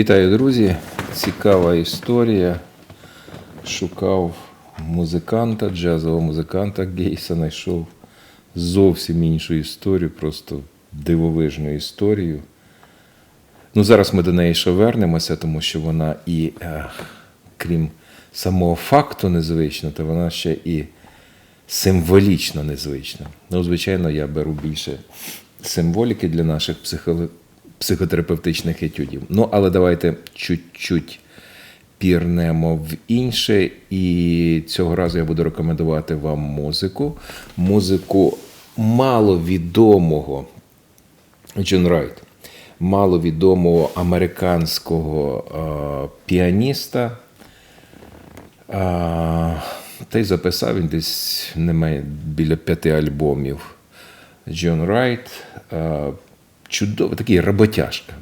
Вітаю, друзі! Цікава історія. Шукав музиканта, джазового музиканта Гейса, знайшов зовсім іншу історію, просто дивовижну історію. Ну, зараз ми до неї ще вернемося, тому що вона і, крім самого факту незвична, то вона ще і символічно незвична. Ну, звичайно, я беру більше символіки для наших психо- психотерапевтичних етюдів. Ну, але давайте чуть-чуть пірнемо в інше. І цього разу я буду рекомендувати вам музику. Музику маловідомого Джон Райт, маловідомого американського е, піаніста. А, та й записав він десь немає біля п'яти альбомів. Джон Райт. А, чудовий, такий роботяжка.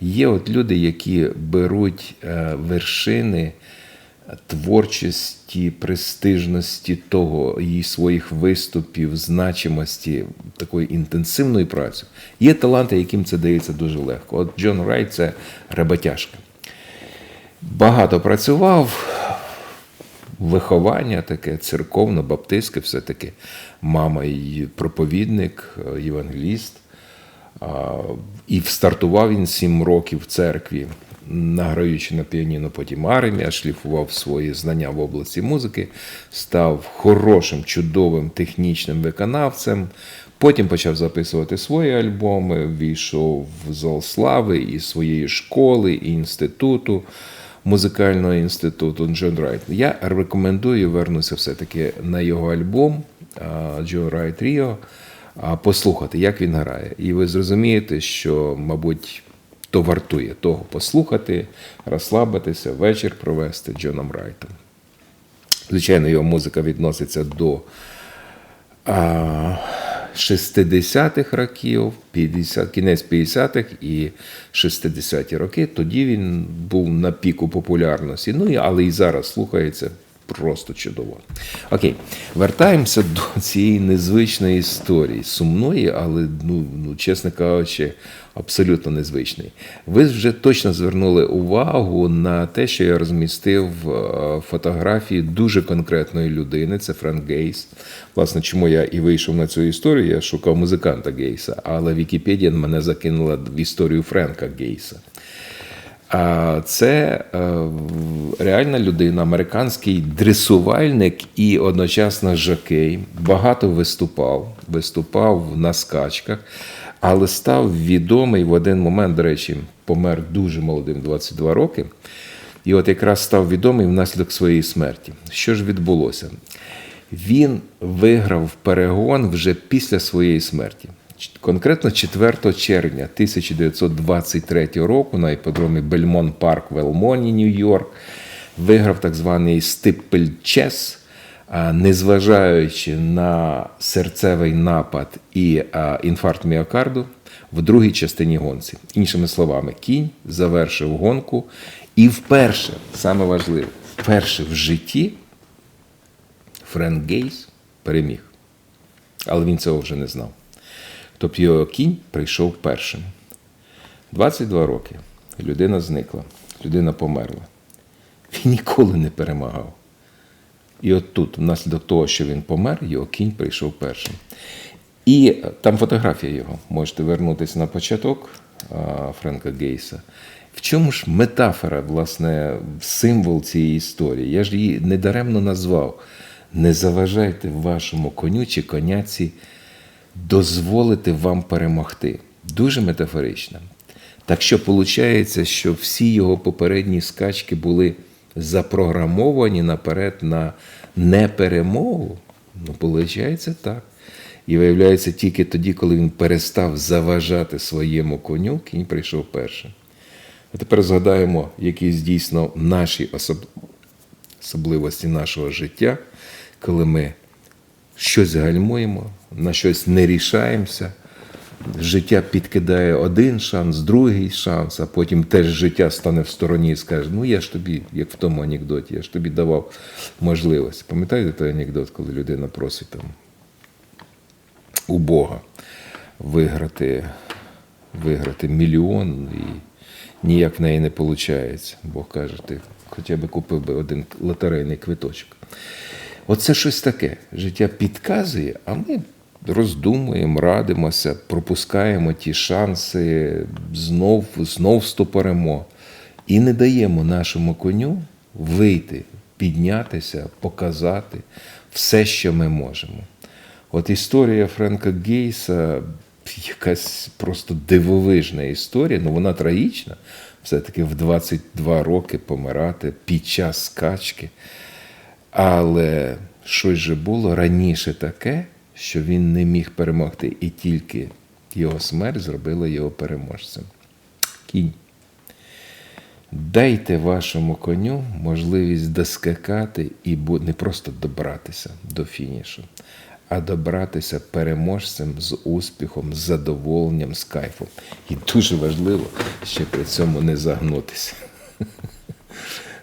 Є от люди, які беруть е, вершини творчості, престижності того, її своїх виступів, значимості, такої інтенсивної праці. Є таланти, яким це дається дуже легко. От Джон Райт це роботяжка. Багато працював, виховання таке церковно-баптистське, все-таки мама і проповідник, е, євангеліст. І стартував він сім років в церкві, награючи на піаніно потім армія, шліфував свої знання в області музики, став хорошим, чудовим технічним виконавцем. Потім почав записувати свої альбоми, війшов в зал слави і своєї школи, і інституту, музикального інституту Джон Райт. Я рекомендую вернутися все-таки на його альбом Джон Райт Ріо послухати, як він грає. І ви зрозумієте, що, мабуть, то вартує того послухати, розслабитися, вечір провести Джоном Райтом. Звичайно, його музика відноситься до а, 60-х років, 50, кінець 50-х і 60-ті роки. Тоді він був на піку популярності. Ну, але і зараз слухається просто чудово. Окей, вертаємося до цієї незвичної історії, сумної, але, ну, ну чесно кажучи, абсолютно незвичної. Ви вже точно звернули увагу на те, що я розмістив е, фотографії дуже конкретної людини. Це Френк Гейс. Власне, чому я і вийшов на цю історію? Я шукав музиканта Гейса, але Вікіпедія мене закинула в історію Френка Гейса. Це е, реальна людина, американський дресувальник і одночасно жокей. Багато виступав, виступав на скачках, але став відомий в один момент, до речі, помер дуже молодим, 22 роки. І от якраз став відомий внаслідок своєї смерті. Що ж відбулося? Він виграв перегон вже після своєї смерті. Конкретно 4 червня 1923 року на іпподромі Бельмон Парк в Елмоні, Нью-Йорк, виграв так званий стипельчес, а, незважаючи на серцевий напад і інфаркт міокарду в другій частині гонці. Іншими словами, кінь завершив гонку і вперше, саме важливе, вперше в житті Френк Гейс переміг. Але він цього вже не знав. Тобто його кінь прийшов першим. 22 роки. Людина зникла, людина померла. Він ніколи не перемагав. І от тут, внаслідок того, що він помер, його кінь прийшов першим. І там фотографія його. Можете вернутися на початок Френка Гейса. В чому ж метафора, власне, символ цієї історії? Я ж її недаремно назвав. Не заважайте вашому коню чи коняці дозволити вам перемогти. Дуже метафорично. Так що виходить, що всі його попередні скачки були запрограмовані наперед на неперемогу. Ну, виходить так. І виявляється, тільки тоді, коли він перестав заважати своєму коню, кінь прийшов першим. А тепер згадаємо якісь дійсно наші особ... особливості нашого життя, коли ми щось гальмуємо, на щось не рішаємося. Життя підкидає один шанс, другий шанс, а потім теж життя стане в стороні і скаже: ну я ж тобі, як в тому анекдоті, я ж тобі давав можливість. Пам'ятаєте той анекдот, коли людина просить там у Бога виграти, виграти мільйон і ніяк в неї не виходить. Бог каже, ти хоча б купив би один лотерейний квиточок. Оце щось таке. Життя підказує, а ми роздумуємо, радимося, пропускаємо ті шанси, знов, знов стопоримо. І не даємо нашому коню вийти, піднятися, показати все, що ми можемо. От історія Френка Гейса якась просто дивовижна історія, ну вона трагічна. Все-таки в 22 роки помирати під час скачки. Але щось же було раніше таке, що він не міг перемогти, і тільки його смерть зробила його переможцем. Кінь. Дайте вашому коню можливість доскакати і не просто добратися до фінішу, а добратися переможцем з успіхом, з задоволенням, з кайфом. І дуже важливо ще при цьому не загнутися.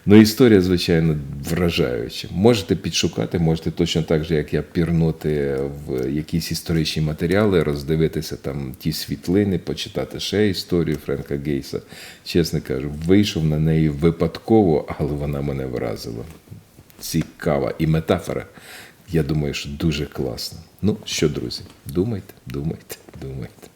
Ну, історія, звичайно, вражаюча. Можете підшукати, можете точно так же, як я, пірнути в якісь історичні матеріали, роздивитися там ті світлини, почитати ще історію Френка Гейса. Чесно кажу, вийшов на неї випадково, але вона мене вразила. Цікава і метафора. Я думаю, що дуже класна. Ну що, друзі, думайте, думайте, думайте.